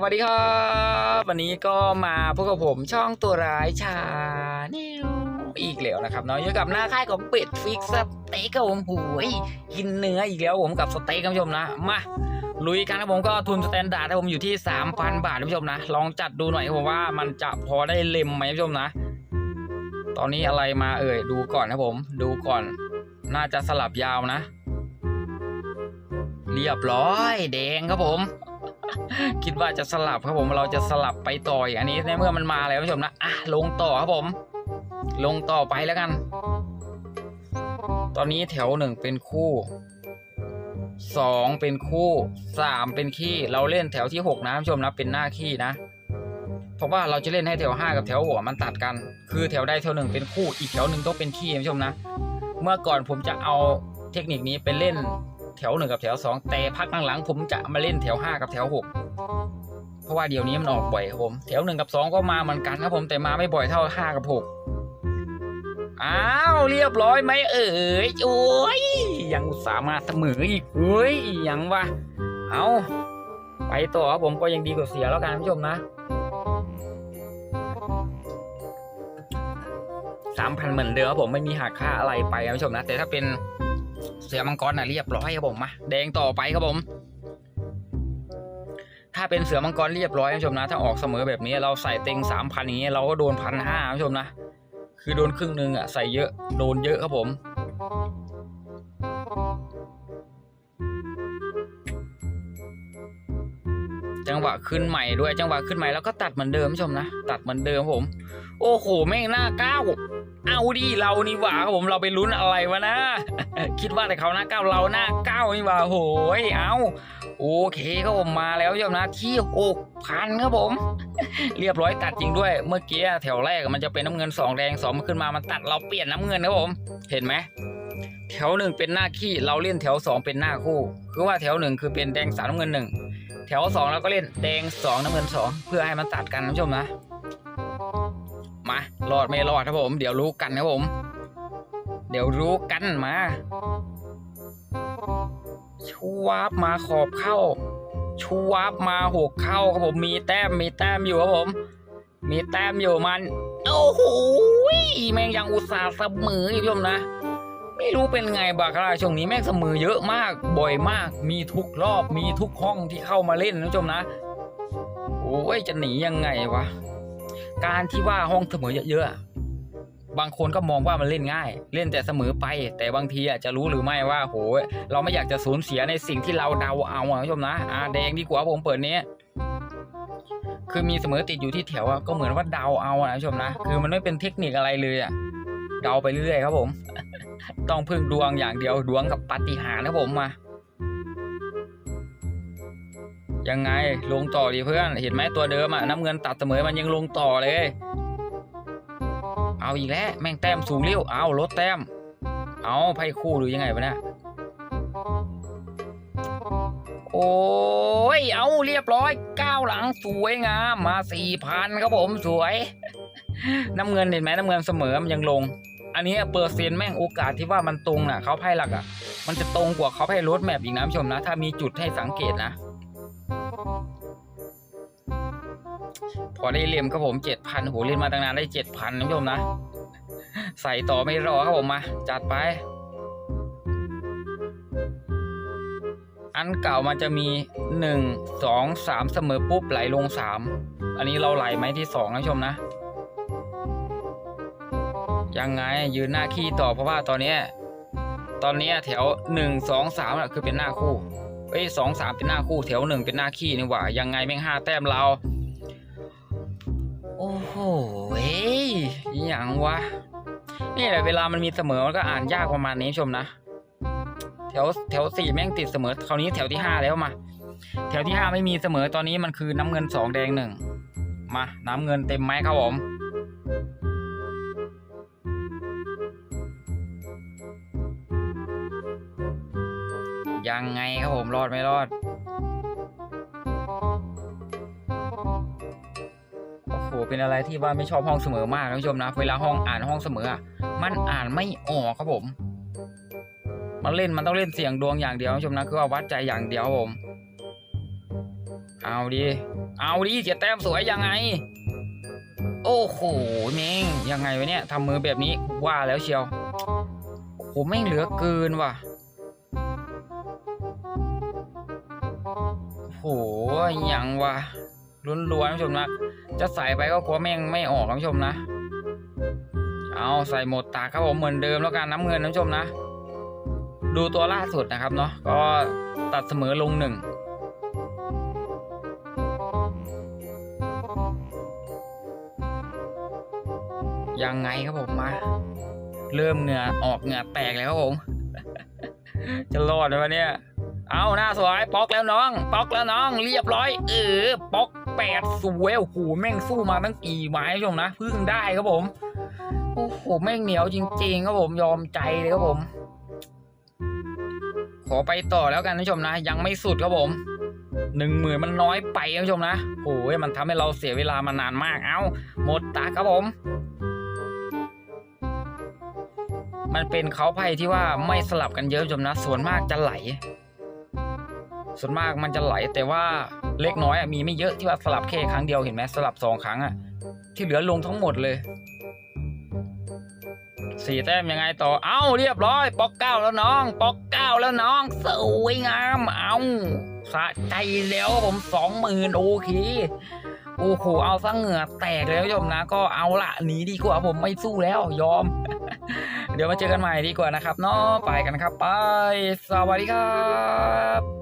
วัสดีครับ วันนี้ก็มาพบกับผมช่องตัวร้ายชาแนลอีกแล้วนะครับเนาะอยู่กับหน้าค่ายของเป็ดฟิกสเต็กครับผมหูยกินเนื้ออีกแล้วผมกับสเต็กครับผู้ชมนะมาลุยกันครับผมก็ทุนสแตนดาร์ดครับผมอยู่ที่ 3,000 บาทครับผู้ชมนะ ลองจัดดูหน่อยครับผมว่ามันจะพอได้เล็มไหมครับผู้ชมนะ ตอนนี้อะไรมาเอ่ยดูก่อนครับผม ดูก่อน น่าจะสลับยาวนะ เรียบร้อยแดงครับผม คิดว่าจะสลับครับผมเราจะสลับไปต่ออีกอันนี้ในเมื่อมันมาแล้วผู้ชมนะอะลงต่อครับผม ลงต่อไปแล้วกัน ตอนนี้แถวหนึ่งเป็นคู่สองเป็นคู่สามเป็นขี้เราเล่นแถวที่หกนะผู้ชมนะเป็นหน้าขี้นะ เพราะว่าเราจะเล่นให้แถวห้ากับแถวหัวมันตัดกัน คือแถวใดแถวหนึ่งเป็นคู่อีกแถวหนึ่งต้องเป็นขี้ผู้ชมนะ เมื่อก่อนผมจะเอาเทคนิคนี้ไปเล่น แถวหนึ่งกับแถวสองแต่พักหลังๆผมจะมาเล่นแถวห้ากับแถวหกเพราะว่าเดี๋ยวนี้มันออกบ่อยครับผมแถวหนึ่งกับสองก็มาเหมือนกันครับผมแต่มาไม่บ่อยเท่าห้ากับหกอ้าวเรียบร้อยไหมเอ่ยโอ้ยยังอุตส่าห์มาเสมออีกเฮ้ยยังวะเอาไปต่อครับผมก็ยังดีกว่าเสียแล้วกันท่านผู้ชมนะสามพันเหมือนเดิมครับผมไม่มีหักค่าอะไรไปครับผู้ชมนะ แต่ถ้าเป็น เสือมังกรน่ะเรียบร้อยครับผมมาแดงต่อไปครับผม ถ้าเป็นเสือมังกรเรียบร้อยท่านผู้ชมนะ ถ้าออกเสมอแบบนี้เราใส่เต็งสามพันอย่างเงี้ยเราก็โดนพันห้าท่านผู้ชมนะ คือโดนครึ่งหนึ่งอะใส่เยอะโดนเยอะครับผมจังหวะขึ้นใหม่ด้วยจังหวะขึ้นใหม่แล้วก็ตัดเหมือนเดิมท่านผู้ชมนะ ตัดเหมือนเดิมผม โอ้โหแม่งหน้าก้าว เอาดิเรานี่หว่าครับผมเราไปลุ้นอะไรวะนะ คิดว่าแต่เขาหน้าก้าวเราหน้าก้าวนี่หว่าโหยเอาโอเคครับผมมาแล้วท่านผู้ชมนะที่หกพันครับผม เรียบร้อยตัดจริงด้วย เมื่อกี้แถวแรกมันจะเป็นน้ำเงินสองแดงสองมันขึ้นมามันตัดเราเปลี่ยนน้ำเงินครับผม เห็นไหมแถวหนึ่งเป็นหน้าขี้เราเล่นแถวสองเป็นหน้าคู่ คือว่าแถวหนึ่งคือเป็นแดงสามน้ำเงินหนึ่งแถวสองเราก็เล่นแดงสองน้ำเงินสองเพื่อให้มันตัดกันนะผู้ชมนะ มารอดไม่รอดครับผม เดี๋ยวรู้กันครับผม เดี๋ยวรู้กันมาชวาบมาขอบเข้าชวาบมาหกเข้าครับผมมีแต้มมีแต้มอยู่ครับผม มีแต้มอยู่มัน โอ้โหแม่งยังอุตส่าห์เสมออีกผู้ชมนะ ไม่รู้เป็นไงบาคาร่าช่วงนี้แม่งเสมอเยอะมาก บ่อยมาก มีทุกรอบมีทุกห้องที่เข้ามาเล่นนะชมนะโอ้ยจะหนียังไงวะ การที่ว่าห้องเสมอเยอะๆบางคนก็มองว่ามันเล่นง่าย เล่นแต่เสมอไป แต่บางทีอาจจะรู้หรือไม่ว่าโหเราไม่อยากจะสูญเสียในสิ่งที่เราเดาเอาอะคุณผู้ชมนะอ่าแดงดีกว่าผมเปิดนี้คือมีเสมอติดอยู่ที่แถวอะก็เหมือนว่าเดาเอาอะนะคุณผู้ชมนะคือมันไม่เป็นเทคนิคอะไรเลยอะเดาไปเรื่อยครับผม ต้องพึ่งดวงอย่างเดียวดวงกับปาฏิหาริย์นะผมมา ยังไงลงต่อดีเพื่อน เห็นไหมตัวเดิมอะน้ำเงินตัดเสมอมันยังลงต่อเลย เอาอีกแล้วแม่งแต้มสูงเร็วเอาลดแต้ม เอาไพ่คู่หรือยังไงวะเนี่ยโอ้ย เอาเรียบร้อยก้าวหลังสวยงามมาสี่พันครับผมสวย น้ำเงินเห็นไหมน้ำเงินเสมอมันยังลง อันนี้เปอร์เซ็นต์แม่งโอกาสที่ว่ามันตรงน่ะเขาไพ่หลักอะ มันจะตรงกว่าเขาไพ่รถแมพอีกนะผู้ชมนะ ถ้ามีจุดให้สังเกตนะ อได้เลียมครับผมเจ็ดพันโหเล่นมาตั้งนานได้เจ็ดพันนะผู้ชมนะ ใส่ต่อไม่รอครับผมมา จัดไป อันเก่ามันจะมีหนึ่งสองสามเสมอปุ๊บไหลลงสามอันนี้เราไหลไหมที่สองนะผู้ชมนะยังไงยืนหน้าขี้ต่อเพราะว่าตอนนี้ตอนนี้แถวหนึ่งสองสามน่ะคือเป็นหน้าคู่เอ้ยสองสามเป็นหน้าคู่แถวหนึ่งเป็นหน้าขี้นี่หว่ายังไงแม่งห้าแต้มเรา อ้โหเฮ้ยอย่างวะ นี่แหละเวลามันมีเสมอมันก็อ่านยากประมาณนี้ชมนะ แถวแถวสี่แม่งติดเสมอ คราวนี้แถวที่ห้าแล้วมา แถวที่ห้าไม่มีเสมอตอนนี้มันคือน้ำเงินสองแดงหนึ่ง มา น้ำเงินเต็มไหมครับผมยังไงครับผมรอดไม่รอด เป็นอะไรที่ว่าไม่ชอบห้องเสมอมากนะผู้ชมนะ เวลาห้องอ่านห้องเสมอ มันอ่านไม่ออกครับผมมันเล่นมันต้องเล่นเสียงดวงอย่างเดียวนผู้ชมนะคือว่าวัดใจอย่างเดียวผม เอาดีเอาดิเสียแต้มสวยยังไง โอ้โหแม่งยังไงวะเนี่ยทำมือแบบนี้ว่าแล้วเชียวโอ้โหแม่เหลือเกินว่ะโอ้โหยังวะล้วนๆท่านผู้ชมนะ จะใส่ไปก็กลัวแม่งไม่ออกท่านผู้ชมนะ เอาใส่หมดตาครับผมเหมือนเดิมแล้วกันน้ำเงินท่านผู้ชมนะ ดูตัวล่าสุดนะครับเนาะก็ตัดเสมอลงหนึ่งยังไงครับผมมา เริ่มเหงื่อออกเหงื่อแตกแล้วครับผม จะรอดไหมวะเนี่ย เอาหน้าสวยปอกแล้วน้อง ปอกแล้วน้อง เรียบร้อย เออปอกแปดสวยโอ้โหแม่งสู้มาตั้งกี่ไม้ท่านผู้ชมนะพึ่งได้ครับผมโอ้โหแม่งเหนียวจริงๆครับผมยอมใจเลยครับผม ขอไปต่อแล้วกันท่านผู้ชมนะ ยังไม่สุดครับผมหนึ่งหมื่นมันน้อยไปท่านผู้ชมนะโอ้ยมันทำให้เราเสียเวลามานานมากเอาหมดตาครับผมมันเป็นเขาไพ่ที่ว่าไม่สลับกันเยอะชมนะ ส่วนมากจะไหล ส่วนมากมันจะไหลแต่ว่าเล็กน้อยมีไม่เยอะที่ว่าสลับแค่ครั้งเดียวเห็นไหมสลับสองครั้งอะที่เหลือลงทั้งหมดเลยสี่แต้มยังไงต่อ เอ้าเรียบร้อย ป๊อกเก้าแล้วน้อง ป๊อกเก้าแล้วน้อง สวยงาม เอาสะใจแล้วผมสองหมื่นโอเค โอ้โห เอาซะเหงื่อแตกเลยท่านผู้ชมนะ ก็เอาละหนีดีกว่าผมไม่สู้แล้วยอม เดี๋ยวมาเจอกันใหม่ดีกว่านะครับเนาะ ไปกันครับไป สวัสดีครับ